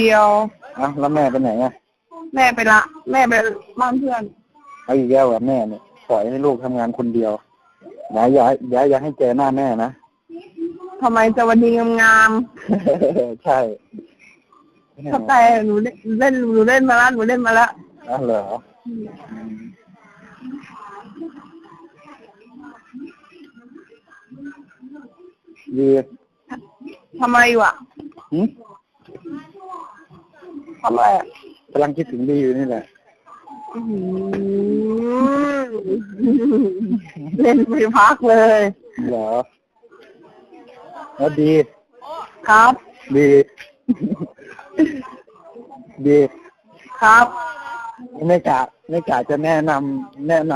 เดียวอะแล้วแม่ไปไหนอะแม่ไปละ แม่ไปบ้านเพื่อนเอาอีกแล้วอะแม่เนี่ยปล่อยให้ลูกทำงานคนเดียวอย่าอย่าอย่าอย่าให้เจอหน้าแม่นะ ทำไมจะวันดีงามใช่ๆเข้าใจหนูเล่นเล่นหนูเล่นมาละหนูเล่นมาละอ๋อเหรอดีทำไมอยู่อะหึ ทำไมอะกำลังคิดถึงดีอยู่นี่แหละ อื้อหือเล่นไม่พักเลย เหรอแล้วดี ครับ ดี ดีครับ ไม่กะไม่กะจะแนะนำแนะน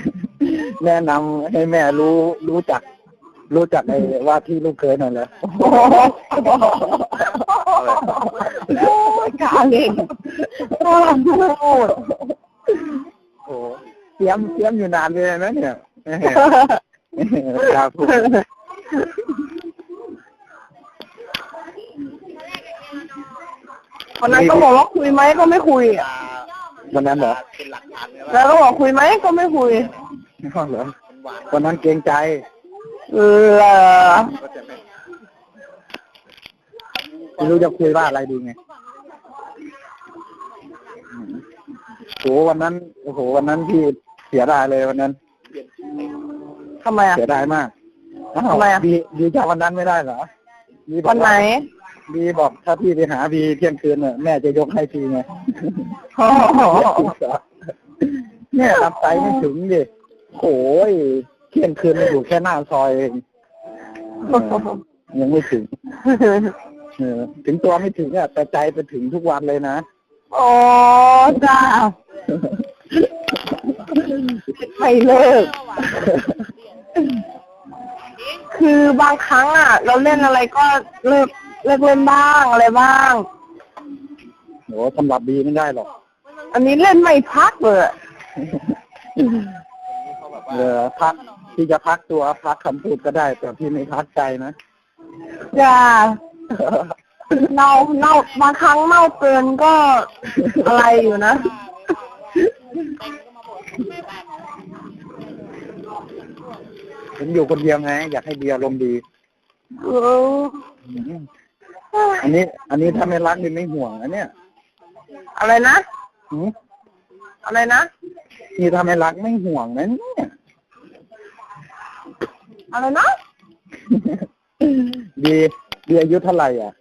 ำ แนะนำให้แม่รู้รู้จัก รู้จักไอ้ว่าที่ลูกเคยหน่อยเลยโอ้โห โอ้ยกาเล่นกล้าพูดโอ้เตรียมเตรียมอยู่นานเลยนะเนี่ยกล้าพูดวันนั้นก็บอกว่าคุยไหมก็ไม่คุยอะวันนั้นเหรอแล้วก็บอกคุยไหมก็ไม่คุยเหรอวันนั้นเกรงใจเออ ไม่รู้จะคุยว่าอะไรดีไงอืมโหวันนั้นโอ้โห วันนั้นพี่เสียดายเลยวันนั้นทำไมอะเสียดายมากอ้าวทำไมอะบีบีจำวันนั้นไม่ได้เหรอบีบอกวันไหนบีบอกถ้าพี่ไปหาบีเที่ยงคืนน่ะแม่จะยกให้พี่ไงโอ้โหแม่รับใจไม่ถึงดิโอ้ยเที่ยงคืนมันอยู่แค่หน้าซอยเองเออยังไม่ถึง เออถึงตัวไม่ถึงอะแต่ใจไปถึงทุกวันเลยนะ โอ้จ้าไม่เลิก คือบางครั้งอะ เราเล่นอะไรก็เลิกเลิกเล่นบ้างอะไรบ้างโหสำหรับบีไม่ได้หรอก อันนี้เล่นไม่พักเลยอะเออพักที่จะพักตัวพักคำพูดก็ได้ แต่พี่ไม่พักใจนะ จ้า เน่าเน่าบางครั้งเน่าเกินก็อะไรอยู่นะ ผมอยู่คนเดียวไง อยากให้เบียร์ลมณ์ดี เอออันนี้ อันนี้ถ้าไม่รักนี่ไม่ห่วงอันเนี้ยอะไรนะหืมอะไรนะนี่ถ้าไม่รักไม่ห่วงนะเนี่ย อะไรนะ ดี ดีอายุเท่าไหร่อะ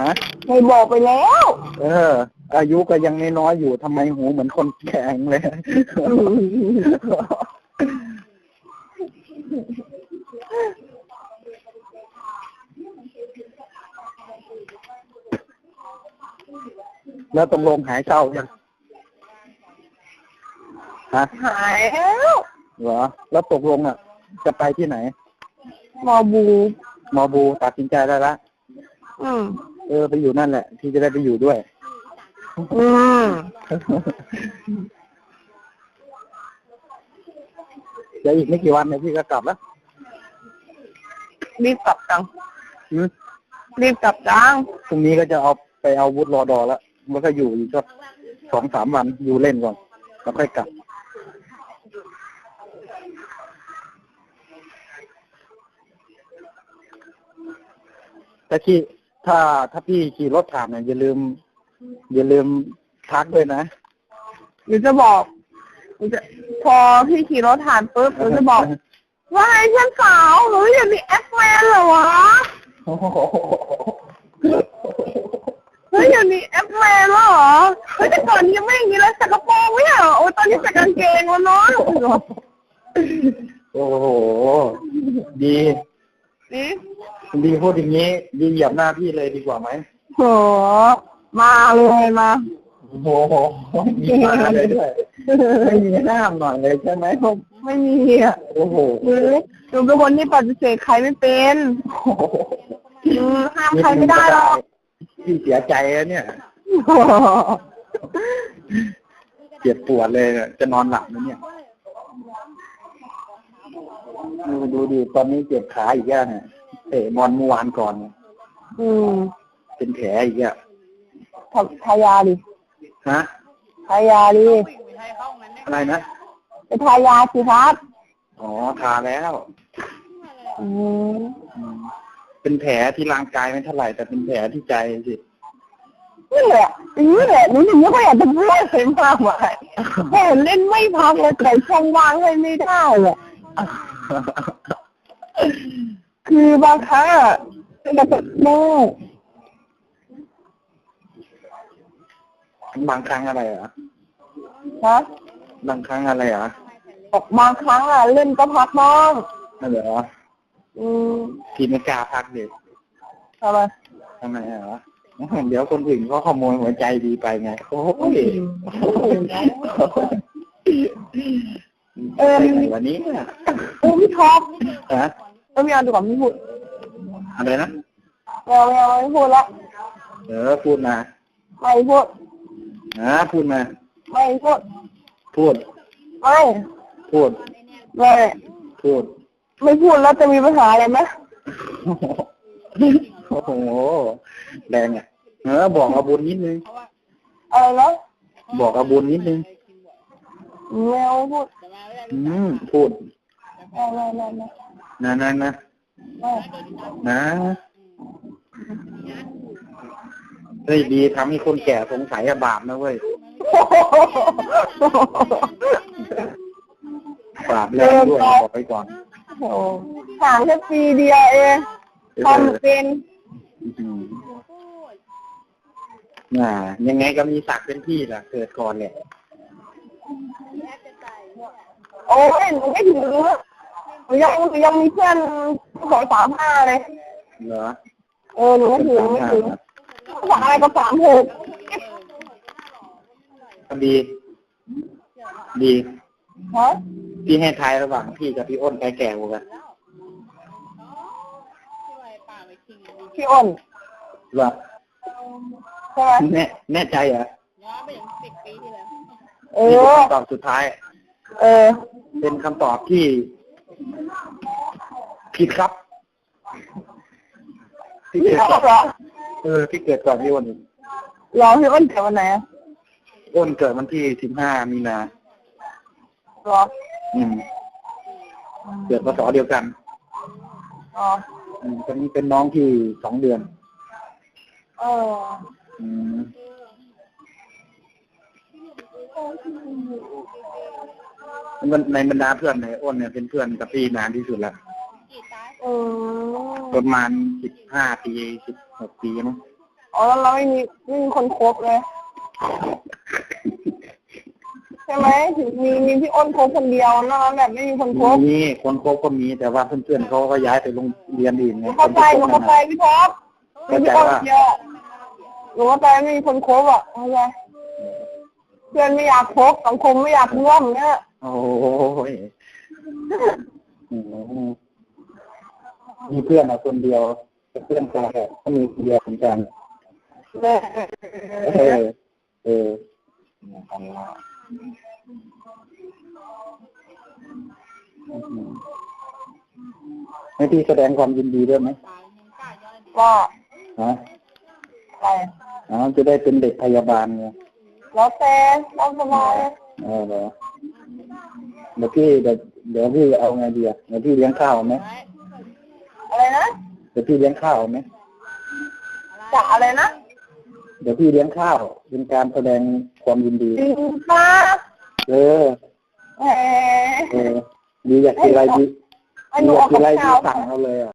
ฮะไม่บอกไปแล้ว เออ อายุก็ยังน้อยๆอยู่ทำไมหูเหมือนคนแข็งเลย แล้วตกลงหายเศร้ายังฮะหายแล้วเหรอ แล้วตกลงอะ จะไปที่ไหนห มอบู มอบูตัดสินใจได้ละอืมเออไปอยู่นั่นแหละ ที่จะได้ไปอยู่ด้วย อืมเดี๋ยวอีกไม่กี่วันเนี่ยพี่ก็กลับแล้วรีบกลับจังอืมรีบกลับจังพรุ่งนี้ก็จะเอาไปเอาวุฒิรอดอแล้วมันก็อยู่อีกสักสองสามวันอยู่เล่นก่อนแล้วค่อยกลับ แต่ขี่ถ้าถ้าพี่ขี่รถผ่านเนี่ยอย่าลืม อย่าลืมทักด้วยนะหนูจะบอกหนูจะพอพี่ขี่รถผ่านปุ๊บหนูจะบอก ว่าไงเพื่อนสาวหนูอยากมีแอปแมนเหรอวะโอ้โหเฮ้ยอยากมีแอปแมนแล้วเหรอเฮ้ยแต่ก่อนยังไม่อย่างนี้เลยใส่กระโปรงไม่ใช่เหรอโอ้ยตอนนี้ใส่กางเกงแล้วเนาะโอ้โหดี นี่ดีพูดอย่างนี้ดีเหยียบหน้าพี่เลยดีกว่าไหมโหมาเลยมาโอ้โหมีมาเลยด้วยไม่มีห้ามหน่อยเลยใช่ไหมผมไม่มีอะโอ้โหหนูหนูเป็นคนที่ปฏิเสธใครไม่เป็นอืมห้ามใครไม่ได้หรอกพี่เสียใจแล้วเนี่ยเจ็บปวดเลยเนี่ยจะนอนหลับไหมเนี่ย ดูดูดิตอนนี้เจ็บขาอีกแล้วเนี่ยเตะบอลเมื่อวานก่อนเนี่ยอืมเป็นแผลอีกอะทาทายาดิฮะทายาดิอะไรนะไปทายาสิครับอ๋อทาแล้วอืมอืมเป็นแผลที่ร่างกายไม่เท่าไหร่แต่เป็นแผลที่ใจสินี่แหละนี่แหละหนูถึงไม่ค่อยอยากจะพูดเลยมากมายแค่เล่นไม่พักเลยแต่ช่องว่างให้ไม่ได้อะ คือบางครั้งอะแบบแม่บางครั้งอะไรอะนะบางครั้งอะไรอะบอกบางครั้งอะเล่นก็พักบ้างนั่นเหรออืมพี่ไม่กล้าพักเด็กทำไมทำไมอะเดี๋ยวคนอื่นก็ขโมยหัวใจดีไปไงโอ้ย เออไปไหนวันนี้เนี่ยโอ้พี่ท็อปฮะเออไม่เอาดีกว่าไม่พูดอะไรนะไม่เอาไม่เอาไม่พูดละเออพูดมาไม่พูดนะพูดมาไม่พูด พูดไม่พูดไม่พูด ไม่พูดแล้วจะมีปัญหาอะไรไหมโอ้โหแรงอะเออบอกอาบุญนิดนึงอะไรนะบอกอาบุญนิดนึง ไม่เอาพูดอืมพูดไม่ไม่ไม่ไม่นะนะนะไม่นะเฮ้ยดีทำให้คนแก่สงสัยอะบาปนะเว้ยบาปแรงด้วยบอกไปก่อนโอ้โหห่างแค่ปีเดียวเองทำเป็นอืมน่ายังไงก็มีศักดิ์เป็นพี่แหละเกิดก่อนเนี่ย โอ้ยหนูไม่ถึงหนูยังหนูยังมีเพื่อนสองสามห้าเลยเหรอเออหนูไม่ถึงไม่ถึงสามอะไรก็สามหกดี ดีฮะพี่ให้ทายระหว่างพี่กับพี่อ้นใครแก่กว่ากันพี่อ้นหรอใช่ไหมแน่แน่ใจเหรอเอนี่คืออคำตอบสุดท้าย เออ เป็นคำตอบที่ผิดครับพี่เกิดแล้วก่อนเหรอเออพี่เกิดก่อนพี่อ้นอีกรอพี่อ้นเกิดวันไหนอะอ้นเกิดวันที่สิบห้ามีนารออืมเกิดพศเดียวกันอ๋ออืมเป็นเป็นน้องที่สองเดือนเอออืมมัน ในบรรดาเพื่อนในอ้นเนี่ยเป็นเพื่อนกับพี่นานที่สุดแล้วเออประมาณสิบห้าปีสิบหกปีมั้งอ๋อแล้วเราไม่มีไม่มีคนคบเลย ใช่ไหมถึงมีมีพี่อ้นคบคนเดียวนอกนั้นแบบไม่มีคนคบมีคนคบก็มีแต่ว่าเพื่อนๆเขาก็ย้ายไปโรงเรียนอื่นหไงนูเข้าใจหนูเข้าใจพี่ท็อปมีพี่อ้นเดียวหนูเข้าใจไม่มีคนคบอะเข้าใจเพื่อนไม่อยากคบสังคมไม่อยากร่วมเนี่ย โอ้ยโอ้โหมีเพื่อนอะคนเดียวแต่เพื่อนกันอะก็มีคนเดียวเหมือนกันเออเออเออให้พี่แสดงความยินดีด้วยไหมว่าฮะอะไรอ๋อจะได้เป็นเด็กพยาบาลไงแล้วแต่เราสบายเออเหรอ เดี๋ยวพี่เดี๋ยวเดี๋ยวพี่เอาไงดีอะเดี๋ยวพี่เลี้ยงข้าวไหมอะไรนะเดี๋ยวพี่เลี้ยงข้าวไหมจากอะไรนะเดี๋ยวพี่เลี้ยงข้าวเป็นการแสดงความยินดีจริงป้าเออแหมเออดีอยากกินอะไรดีไอ้ดีหนูอยาเอากกินกับอะไรดีข้าวสั่งเอาเลยอะ